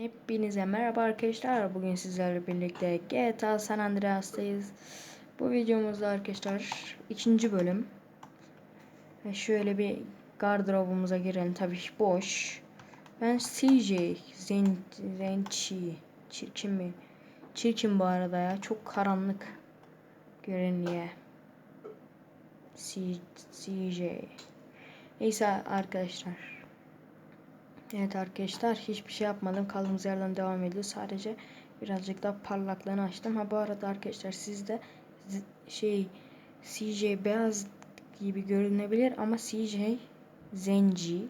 Hepinize merhaba arkadaşlar. Bugün sizlerle birlikte GTA San Andreas'tayız. Bu videomuzda arkadaşlar ikinci bölüm. Ve şöyle bir gardırobumuza girelim. Tabii boş. Ben CJ Zen Zenchi çirkin mi? Çirkin bu arada ya. Çok karanlık görünüyor. CJ. Neyse arkadaşlar. Evet arkadaşlar hiçbir şey yapmadım. Kaldığımız yerden devam ediyor. Sadece birazcık daha parlaklığını açtım. Ha bu arada arkadaşlar sizde şey CJ beyaz gibi görünebilir ama CJ zenci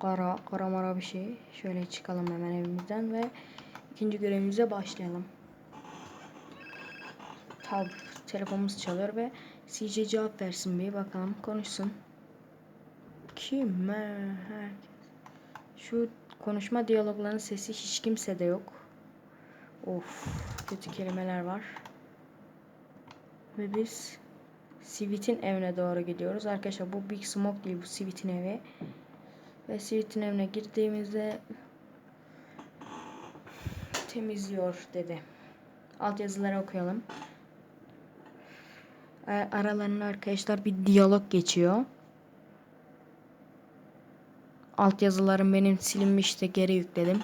kara kara mara bir şey. Şöyle çıkalım hemen evimizden ve ikinci görevimize başlayalım. Tabi telefonumuz çalıyor ve CJ cevap versin bir bakalım konuşsun. Kim? Herkes. Şu konuşma diyaloglarının sesi hiç kimsede yok. Of kötü kelimeler var. Ve biz Sivit'in evine doğru gidiyoruz. Arkadaşlar bu Big Smoke değil bu Sivit'in evi. Ve Sivit'in evine girdiğimizde temizliyor dedi. Alt yazıları okuyalım. Aralarında arkadaşlar bir diyalog geçiyor. Alt yazılarım benim silinmişti geri yükledim.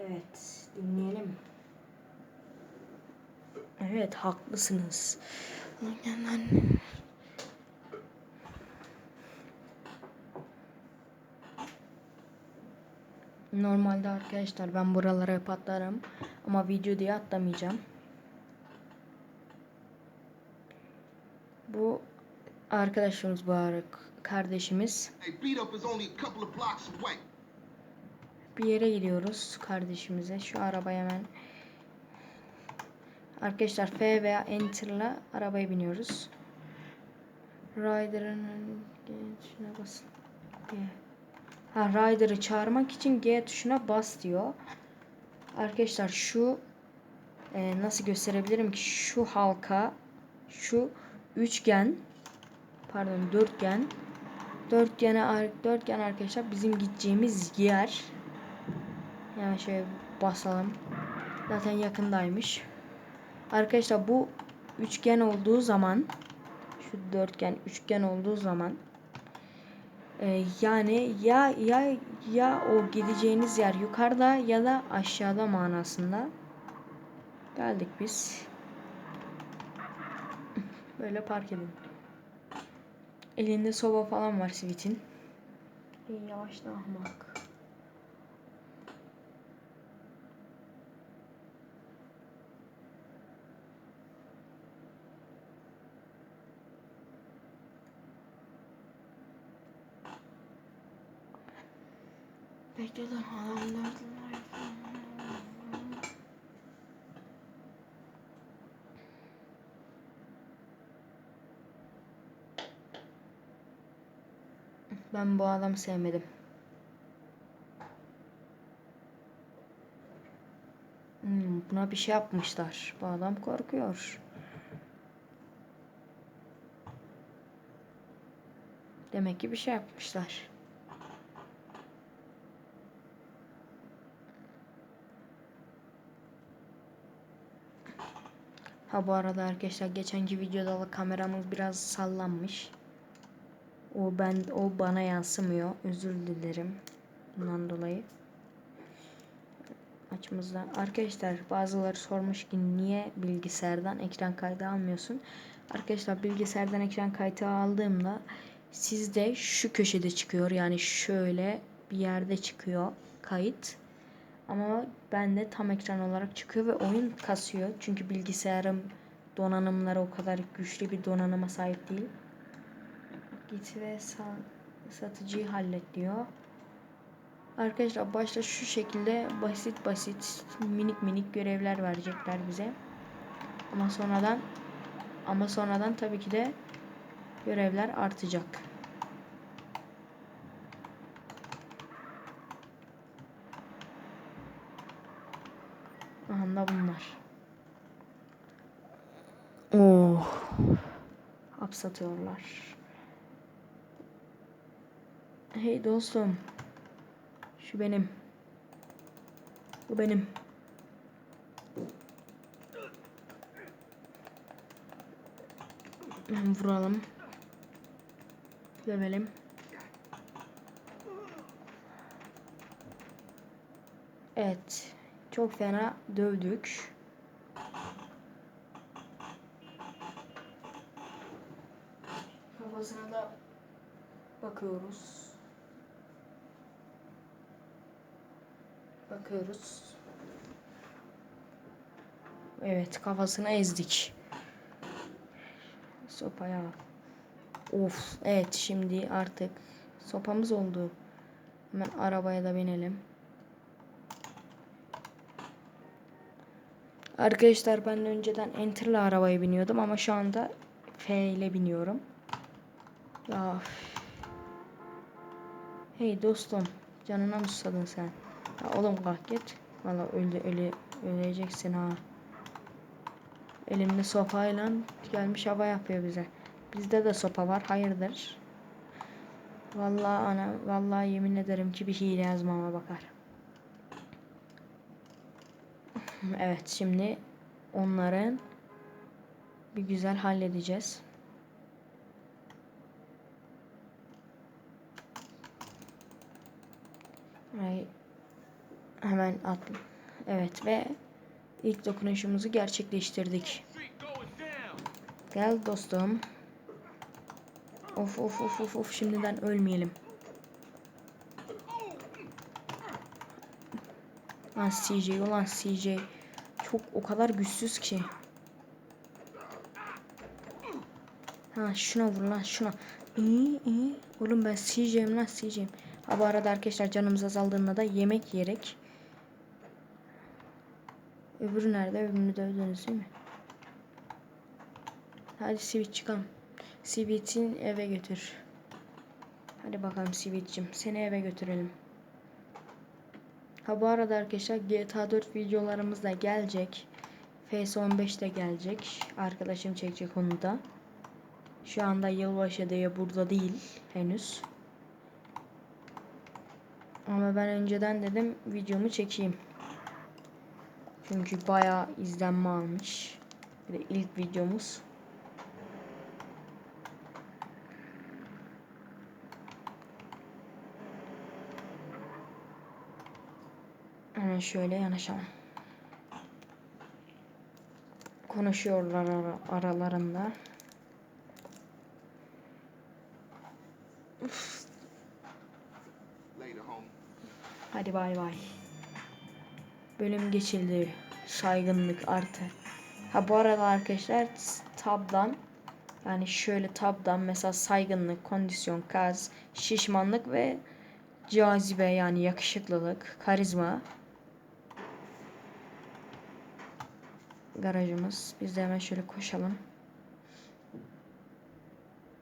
Evet, dinleyelim. Evet, haklısınız. Normalde arkadaşlar ben buralara hep atlarım. Ama video diye atlamayacağım. Bu arkadaşımız bu kardeşimiz. Bir yere gidiyoruz kardeşimize. Şu arabaya hemen Arkadaşlar F veya Enter'la arabaya biniyoruz. Rider'ın şuna basın. Yeah. Ha Rider'ı çağırmak için G tuşuna bas diyor. Arkadaşlar şu e, nasıl gösterebilirim ki şu halka şu üçgen pardon dörtgen dörtgene dörtgen arkadaşlar bizim gideceğimiz yer. Yani şöyle basalım. Zaten yakındaymış. Arkadaşlar bu üçgen olduğu zaman şu dörtgen üçgen olduğu zaman ee, yani ya ya ya o gideceğiniz yer yukarıda ya da aşağıda manasında. Geldik biz. Böyle park edin. Elinde soba falan var Sweet'in. Yavaşla ahmak. Bekle lan adamlar. Ben bu adamı sevmedim. Hmm, buna bir şey yapmışlar. Bu adam korkuyor. Demek ki bir şey yapmışlar. Ha bu arada arkadaşlar geçenki videoda da kameramız biraz sallanmış. O ben o bana yansımıyor. Özür dilerim. Bundan dolayı. Açımızda. Arkadaşlar bazıları sormuş ki niye bilgisayardan ekran kaydı almıyorsun? Arkadaşlar bilgisayardan ekran kaydı aldığımda sizde şu köşede çıkıyor. Yani şöyle bir yerde çıkıyor kayıt. Ama bende tam ekran olarak çıkıyor ve oyun kasıyor. Çünkü bilgisayarım donanımları o kadar güçlü bir donanıma sahip değil. Git ve satıcıyı hallet diyor. Arkadaşlar başta şu şekilde basit basit minik minik görevler verecekler bize. Ama sonradan ama sonradan tabii ki de görevler artacak. Aha da bunlar. Oh. Hapsatıyorlar. Hey dostum. Şu benim. Bu benim. Vuralım. Dövelim. Evet. Çok fena dövdük. Kafasına da bakıyoruz. Bakıyoruz. Evet kafasını ezdik. Sopaya. Of evet şimdi artık sopamız oldu. Hemen arabaya da binelim. Arkadaşlar ben önceden Enter'le arabaya biniyordum ama şu anda F ile biniyorum. Ya. Hey dostum canına mı susadın sen? Ya oğlum kalk git. Valla öyle öyle öleceksin ha. Elimde sopayla gelmiş hava yapıyor bize. Bizde de sopa var. Hayırdır? Vallahi ana vallahi yemin ederim ki bir hile yazmama bakar. Evet şimdi onların bir güzel halledeceğiz. Ay, hemen at. Evet ve ilk dokunuşumuzu gerçekleştirdik. Gel dostum. Of of of of of şimdiden ölmeyelim. Lan CJ ulan CJ çok o kadar güçsüz ki. Ha şuna vur lan şuna. İyi iyi. Oğlum ben CJ'im lan CJ'im. Ha bu arada arkadaşlar canımız azaldığında da yemek yiyerek. Öbürü nerede? Öbürünü dövdünüz değil mi? Hadi Sivit çıkalım. Sivit'in eve götür. Hadi bakalım Sivit'cim. Seni eve götürelim. Ha bu arada arkadaşlar GTA 4 videolarımız da gelecek. FS15 de gelecek. Arkadaşım çekecek onu da. Şu anda yılbaşı diye burada değil henüz. Ama ben önceden dedim videomu çekeyim. Çünkü bayağı izlenme almış. Bir de ilk videomuz. Hemen şöyle yanaşalım. Konuşuyorlar ara- aralarında. Home. Hadi bay bay. Bölüm geçildi. Saygınlık artı. Ha bu arada arkadaşlar tabdan yani şöyle tabdan mesela saygınlık, kondisyon, gaz, şişmanlık ve cazibe yani yakışıklılık, karizma. Garajımız. Biz de hemen şöyle koşalım.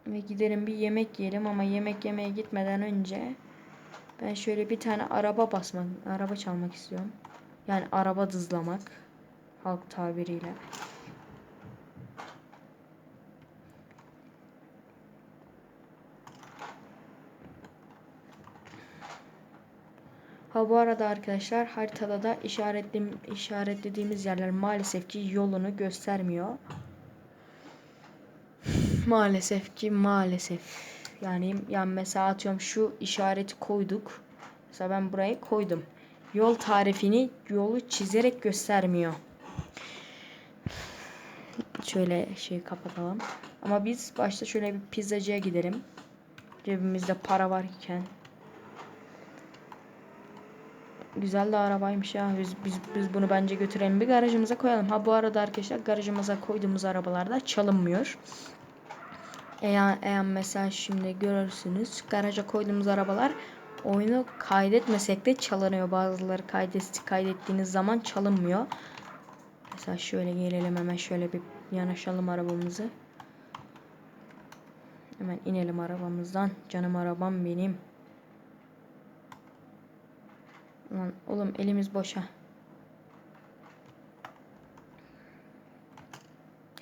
Ve gidelim bir yemek yiyelim ama yemek yemeye gitmeden önce ben şöyle bir tane araba basmak, araba çalmak istiyorum. Yani araba dızlamak halk tabiriyle. Ha bu arada arkadaşlar haritada da işaretlediğimiz yerler maalesef ki yolunu göstermiyor. Maalesef ki maalesef. Yani yani mesela atıyorum şu işareti koyduk. Mesela ben burayı koydum. Yol tarifini yolu çizerek göstermiyor. Şöyle şey kapatalım. Ama biz başta şöyle bir pizzacıya gidelim. Cebimizde para varken. Güzel de arabaymış ya. Biz, biz, biz bunu bence götürelim bir garajımıza koyalım. Ha bu arada arkadaşlar garajımıza koyduğumuz arabalarda çalınmıyor. Eğer, eğer mesela şimdi görürsünüz garaja koyduğumuz arabalar oyunu kaydetmesek de çalınıyor. Bazıları kaydet, kaydettiğiniz zaman çalınmıyor. Mesela şöyle gelelim hemen şöyle bir yanaşalım arabamızı. Hemen inelim arabamızdan. Canım arabam benim. Lan oğlum elimiz boşa.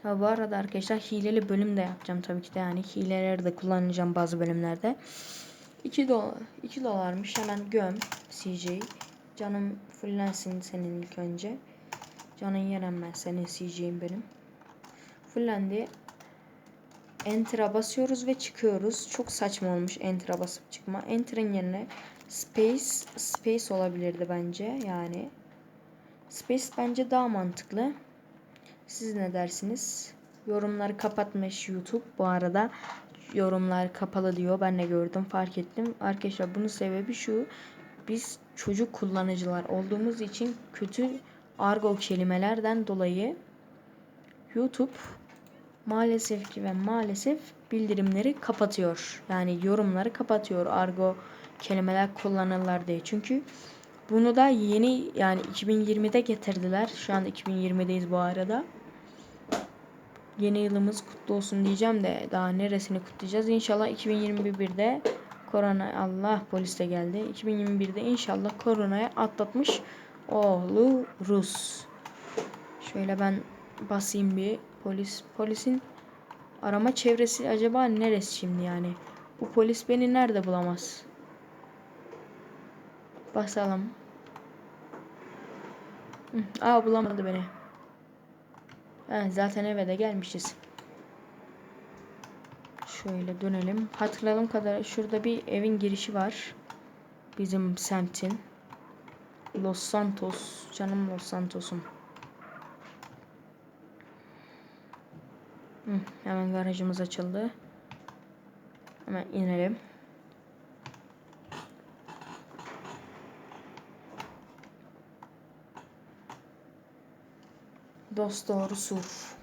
Ha, bu arada arkadaşlar hileli bölüm de yapacağım tabii ki de yani hileleri de kullanacağım bazı bölümlerde. 2 dolar 2 dolarmış hemen göm CJ. Canım fullensin senin ilk önce. Canın yeren ben senin CJ'im benim. Fullendi. Enter'a basıyoruz ve çıkıyoruz. Çok saçma olmuş Enter'a basıp çıkma. Enter'ın yerine Space Space olabilirdi bence yani. Space bence daha mantıklı. Siz ne dersiniz? Yorumları kapatmış YouTube bu arada. Yorumlar kapalı diyor. Ben de gördüm fark ettim. Arkadaşlar bunun sebebi şu. Biz çocuk kullanıcılar olduğumuz için kötü argo kelimelerden dolayı YouTube maalesef ki ve maalesef bildirimleri kapatıyor. Yani yorumları kapatıyor argo kelimeler kullanırlar diye. Çünkü bunu da yeni yani 2020'de getirdiler. Şu an 2020'deyiz bu arada. Yeni yılımız kutlu olsun diyeceğim de daha neresini kutlayacağız? İnşallah 2021'de korona Allah polis de geldi. 2021'de inşallah koronayı atlatmış oluruz. Şöyle ben basayım bir polis polisin arama çevresi acaba neresi şimdi yani? Bu polis beni nerede bulamaz? Basalım. Aa bulamadı beni. Ha, zaten eve de gelmişiz. Şöyle dönelim. Hatırladığım kadar şurada bir evin girişi var. Bizim semtin. Los Santos. Canım Los Santos'um. Hemen garajımız açıldı. Hemen inelim. do storsów.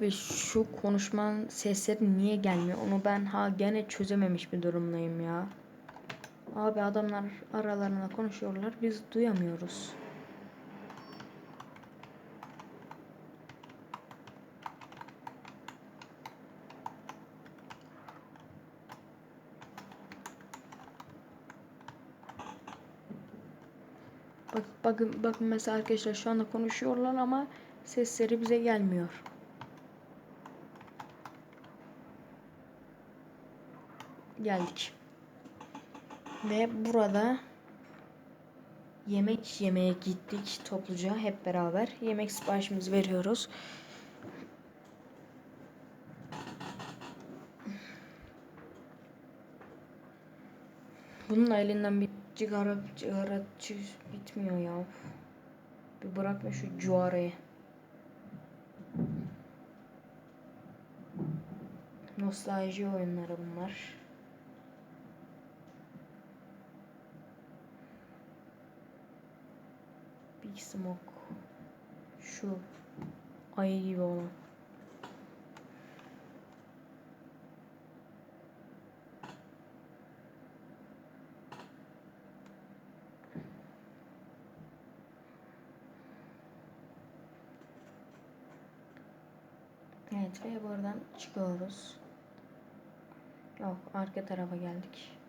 Abi şu konuşman sesleri niye gelmiyor? Onu ben ha gene çözememiş bir durumdayım ya. Abi adamlar aralarında konuşuyorlar. Biz duyamıyoruz. Bak bakın bakın mesela arkadaşlar şu anda konuşuyorlar ama sesleri bize gelmiyor. Geldik. Ve burada yemek yemeye gittik topluca hep beraber. Yemek siparişimizi veriyoruz. Bunun elinden bir cigara cigara bitmiyor ya. Bir bırakma şu cuarayı. Nostalji oyunları bunlar. Smoke. Şu ayı gibi olan. Evet ve buradan çıkıyoruz. Yok arka tarafa geldik.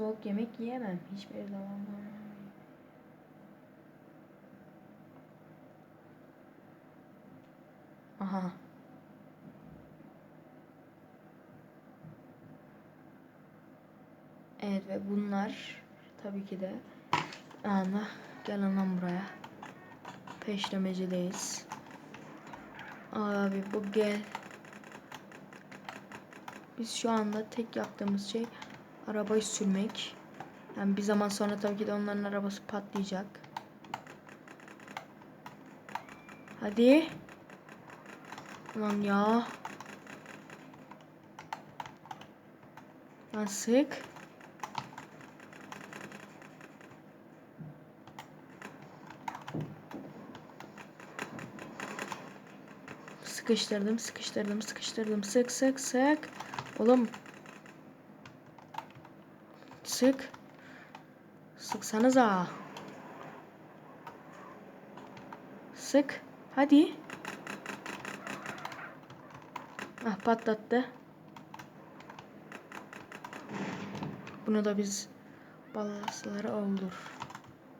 Soğuk yemek yiyemem hiçbir zaman. Aha. Evet ve bunlar tabii ki de Ana gel lan buraya. Peşlemecideyiz. Abi bu gel. Biz şu anda tek yaptığımız şey arabayı sürmek. Yani bir zaman sonra tabii ki de onların arabası patlayacak. Hadi. Lan ya. Lan sık. Sıkıştırdım, sıkıştırdım, sıkıştırdım. Sık, sık, sık. Oğlum. Sık. Sıksanıza. Sık. Hadi. Ah patlattı. Bunu da biz ballaslara öldür.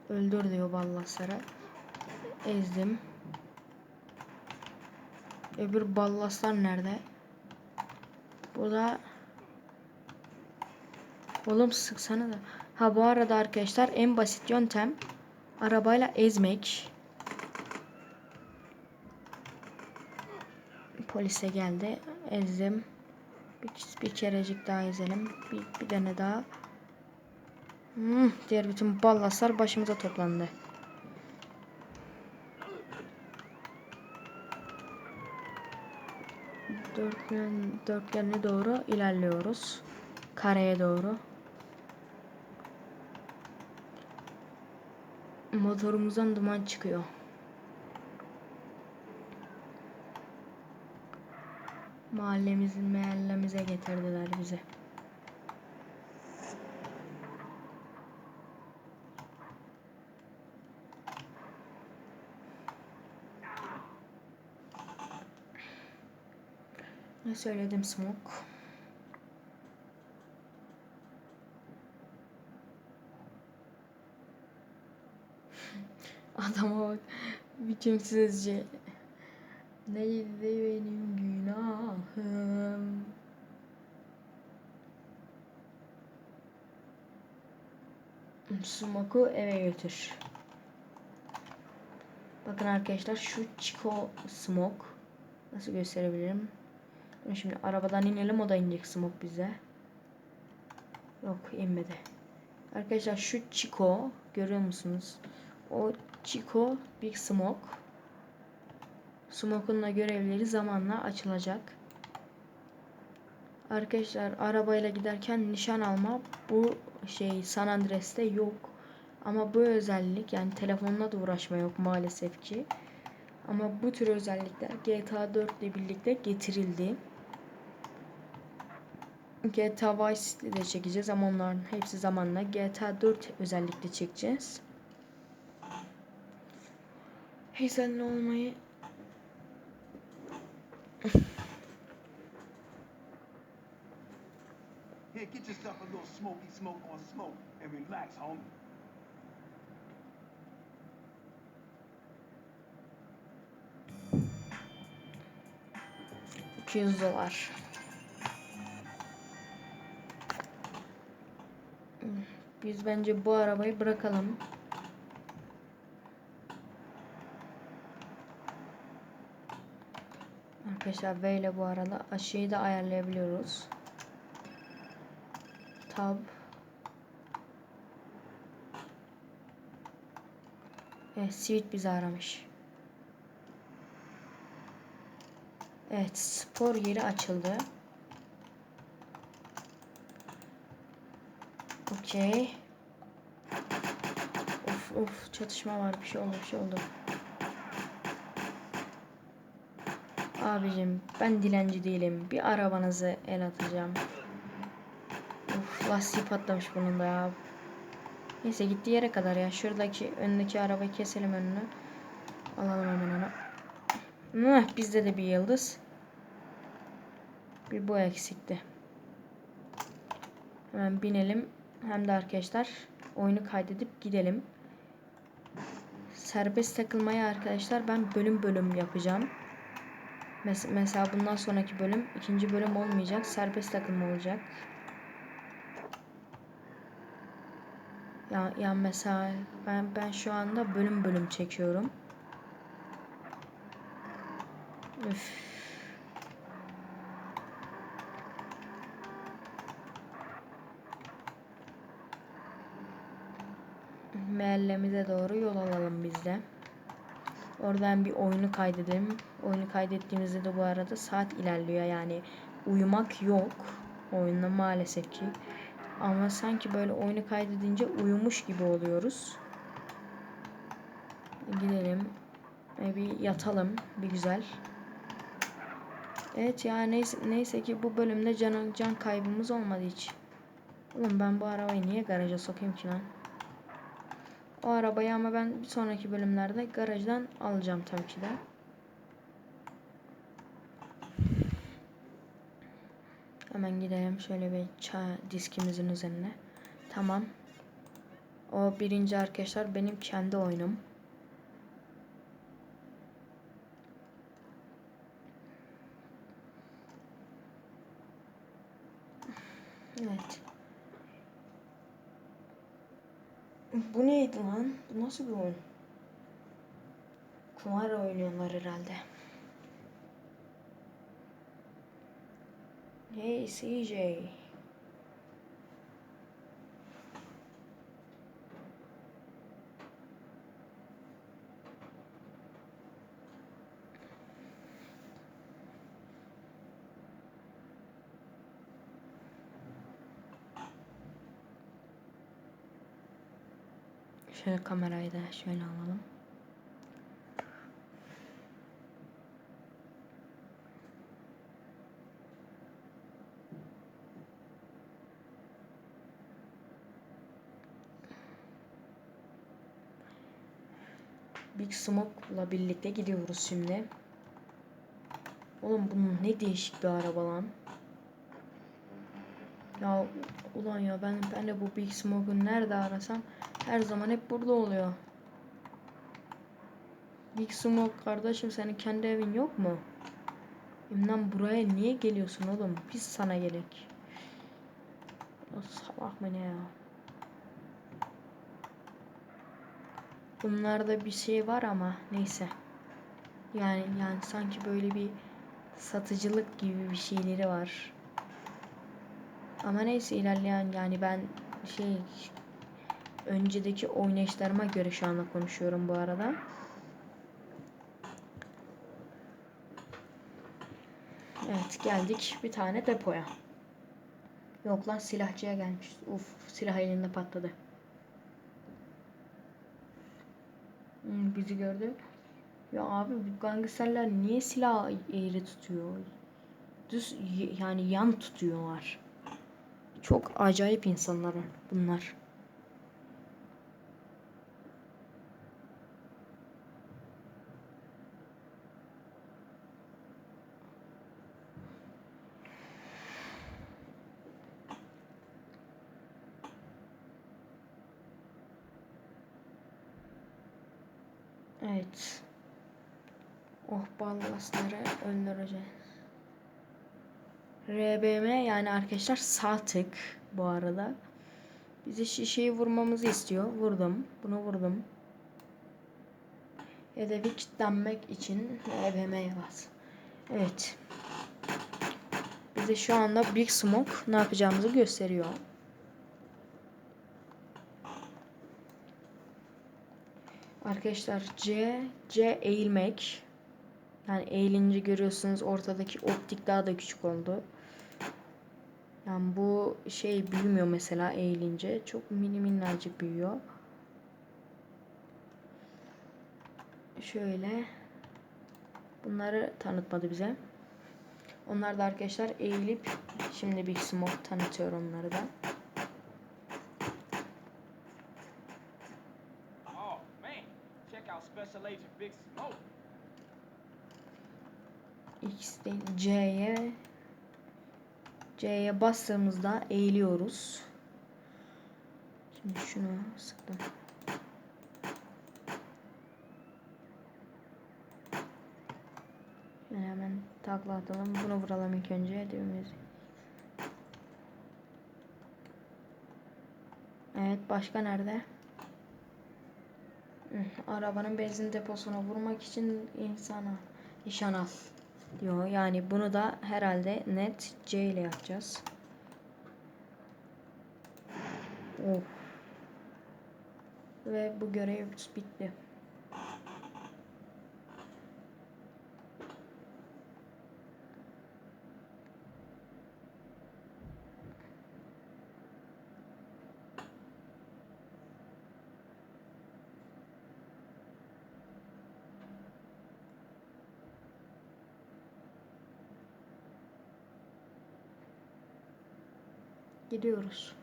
Öldür diyor ballaslara. Ezdim. Öbür ballaslar nerede? Burada Oğlum sıksana da. Ha bu arada arkadaşlar en basit yöntem arabayla ezmek. Polise geldi. Ezdim. Bir, bir kerecik daha ezelim. Bir, bir tane daha. Hmm, diğer bütün ballaslar başımıza toplandı. Dörtgen, dörtgenine doğru ilerliyoruz. Kareye doğru. Motorumuzdan duman çıkıyor. Mahallemizin mahallemize getirdiler bizi. Ne söyledim Smoke? Adama bak. Biçimsizce. Neydi benim günahım? Smoke'u eve götür. Bakın arkadaşlar şu Chico Smoke. Nasıl gösterebilirim? Şimdi arabadan inelim o da inecek Smoke bize. Yok inmedi. Arkadaşlar şu Chico görüyor musunuz? O Chico Big Smoke. Smoke'un da görevleri zamanla açılacak. Arkadaşlar arabayla giderken nişan alma bu şey San Andreas'te yok. Ama bu özellik yani telefonla da uğraşma yok maalesef ki. Ama bu tür özellikler GTA 4 ile birlikte getirildi. GTA Vice City'de de çekeceğiz ama onların hepsi zamanla GTA 4 özellikle çekeceğiz. Heyecanlı olmayı Here, get yourself a little smoky smoke on smoke and relax, homie. 200 dolar. Biz bence bu arabayı bırakalım. Arkadaşlar V ile bu arada aşıyı da ayarlayabiliyoruz. Tab. Evet, Sweet bizi aramış. Evet, spor yeri açıldı. Okey. Of of çatışma var bir şey oldu bir şey oldu. Abicim ben dilenci değilim. Bir arabanızı el atacağım. Of lastiği patlamış bunun da ya. Neyse gittiği yere kadar ya. Şuradaki öndeki arabayı keselim önünü. Alalım hemen onu. Mıh, bizde de bir yıldız. Bir bu eksikti. Hemen binelim. Hem de arkadaşlar oyunu kaydedip gidelim. Serbest takılmayı arkadaşlar ben bölüm bölüm yapacağım. Mes mesela bundan sonraki bölüm ikinci bölüm olmayacak. Serbest takılma olacak. Ya, ya mesela ben ben şu anda bölüm bölüm çekiyorum. Üf. Mahallemize doğru yol alalım biz de. Oradan bir oyunu kaydedelim. Oyunu kaydettiğimizde de bu arada saat ilerliyor yani uyumak yok oyunda maalesef ki. Ama sanki böyle oyunu kaydedince uyumuş gibi oluyoruz. Gidelim. E, bir yatalım bir güzel. Evet ya neyse, neyse ki bu bölümde can, can kaybımız olmadı hiç. Oğlum ben bu arabayı niye garaja sokayım ki lan? O arabayı ama ben bir sonraki bölümlerde garajdan alacağım tabii ki de. Hemen gidelim şöyle bir çay diskimizin üzerine. Tamam. O birinci arkadaşlar benim kendi oyunum. Evet. Bu neydi lan? Bu nasıl bir oyun? Kumar oynuyorlar herhalde. Hey CJ. Şöyle kamerayı da şöyle alalım. Big Smoke'la birlikte gidiyoruz şimdi. Oğlum bu ne değişik bir araba lan. Ya ulan ya ben ben de bu Big Smoke'u nerede arasam her zaman hep burada oluyor. Big Smoke kardeşim senin kendi evin yok mu? Lan buraya niye geliyorsun oğlum? Biz sana gerek. Salak mı ne ya? Bunlarda bir şey var ama neyse. Yani yani sanki böyle bir satıcılık gibi bir şeyleri var. Ama neyse ilerleyen yani ben şey öncedeki oynayışlarıma göre şu anda konuşuyorum bu arada. Evet geldik bir tane depoya. Yok lan silahçıya gelmiş. Uf silah elinde patladı. Hmm, bizi gördü. Ya abi bu gangsterler niye silah eğri tutuyor? Düz yani yan tutuyorlar. Çok acayip insanlar bunlar. Evet. Oh ballasları öldüreceğiz. RBM yani arkadaşlar sağ tık bu arada. Bize şişeyi vurmamızı istiyor. Vurdum. Bunu vurdum. Hedefi kilitlenmek için RBM'ye bas. Evet. Bize şu anda Big Smoke ne yapacağımızı gösteriyor. Arkadaşlar C, C eğilmek. Yani eğilince görüyorsunuz ortadaki optik daha da küçük oldu. Yani bu şey büyümüyor mesela eğilince. Çok mini minnacık büyüyor. Şöyle. Bunları tanıtmadı bize. Onlar da arkadaşlar eğilip şimdi bir smoke tanıtıyor onları da. X değil C'ye C'ye bastığımızda eğiliyoruz. Şimdi şunu sıktım. Yani hemen takla atalım. Bunu vuralım ilk önce düğümümüzü. Evet başka nerede? Arabanın benzin deposuna vurmak için insana nişan al diyor. Yani bunu da herhalde net C ile yapacağız. Of. Ve bu görev bitti. Gidiyoruz.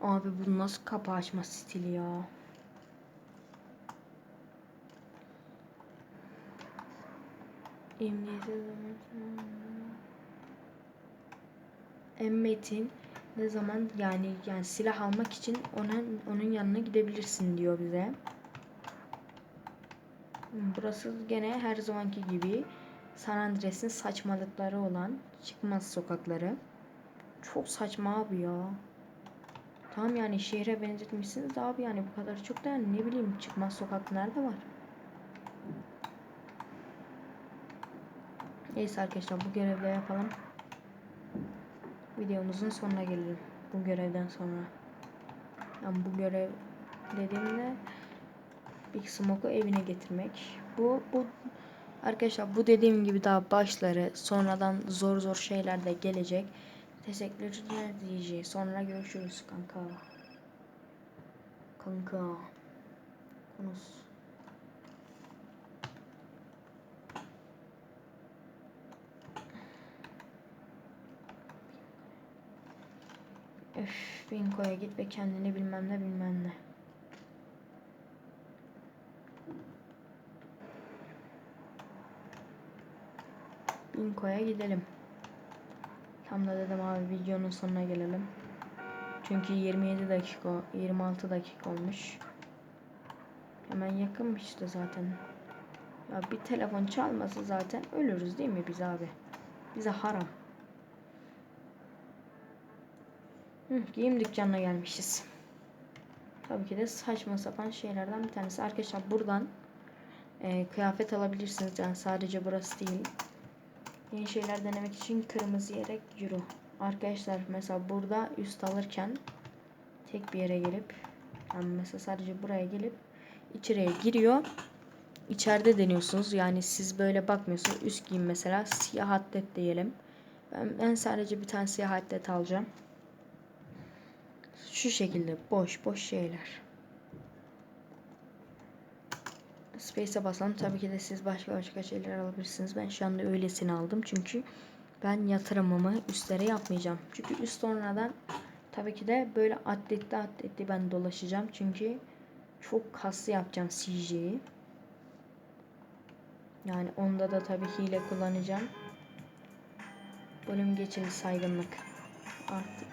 Abi bu nasıl kapı açma stili ya? Emmetin ne zaman yani yani silah almak için onun onun yanına gidebilirsin diyor bize. Burası gene her zamanki gibi San Andreas'in saçmalıkları olan çıkmaz sokakları. Çok saçma abi ya. Tamam yani şehre benzetmişsiniz abi yani bu kadar çok da yani ne bileyim çıkmaz sokak nerede var? Neyse arkadaşlar bu görevle yapalım. Videomuzun sonuna gelelim. Bu görevden sonra. Yani bu görev dediğimde Big Smoke'u evine getirmek. Bu bu arkadaşlar bu dediğim gibi daha başları sonradan zor zor şeyler de gelecek. Teşekkürler diyeceğiz. Sonra görüşürüz kanka. Kanka. Konuş. Öf, Binko'ya git ve kendini bilmem ne bilmem ne. Binko'ya gidelim. Tam da dedim abi videonun sonuna gelelim. Çünkü 27 dakika, 26 dakika olmuş. Hemen yakınmış işte zaten. Ya bir telefon çalması zaten ölürüz değil mi biz abi? Bize haram. Hı, giyim dükkanına gelmişiz. Tabii ki de saçma sapan şeylerden bir tanesi. Arkadaşlar buradan e, kıyafet alabilirsiniz. Yani sadece burası değil. Yeni şeyler denemek için kırmızı yere yürü. Arkadaşlar mesela burada üst alırken tek bir yere gelip yani mesela sadece buraya gelip içeriye giriyor. İçeride deniyorsunuz. Yani siz böyle bakmıyorsunuz. Üst giyim mesela siyah atlet diyelim. Ben, ben sadece bir tane siyah atlet alacağım. Şu şekilde boş boş şeyler. Space'e basalım. Tabii ki de siz başka başka şeyler alabilirsiniz. Ben şu anda öylesini aldım. Çünkü ben yatırımımı üstlere yapmayacağım. Çünkü üst sonradan tabii ki de böyle atletli atletli ben dolaşacağım. Çünkü çok kaslı yapacağım CJ'yi. Yani onda da tabii hile kullanacağım. Bölüm geçili saygınlık. Artı.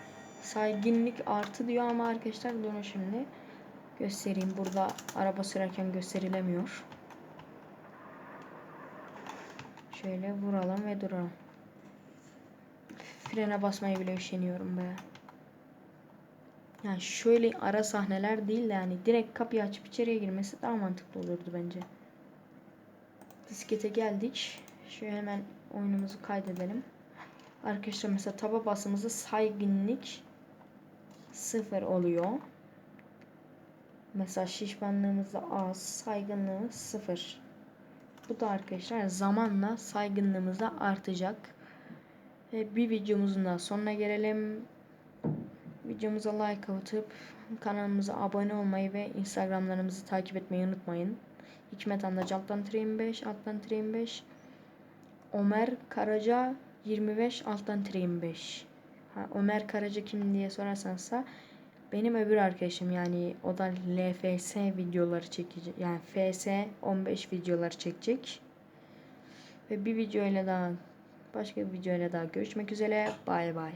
Saygınlık artı diyor ama arkadaşlar bunu şimdi göstereyim. Burada araba sürerken gösterilemiyor. Şöyle vuralım ve duralım. Frene basmayı bile üşeniyorum be. Yani şöyle ara sahneler değil de yani direkt kapıyı açıp içeriye girmesi daha mantıklı olurdu bence. Diskete geldik. Şöyle hemen oyunumuzu kaydedelim. Arkadaşlar mesela taba basımızı saygınlık sıfır oluyor. Mesela şişmanlığımız da az, saygınlığımız sıfır. Bu da arkadaşlar zamanla saygınlığımız da artacak. Ve bir videomuzun da sonuna gelelim. Videomuza like atıp kanalımıza abone olmayı ve instagramlarımızı takip etmeyi unutmayın. Hikmet Andaç alttan 25 alttan 25 Ömer Karaca 25 alttan 25 ha, Ömer Karaca kim diye sorarsansa benim öbür arkadaşım yani o da LFS videoları çekecek. Yani FS 15 videoları çekecek. Ve bir videoyla daha başka bir videoyla daha görüşmek üzere. Bay bay.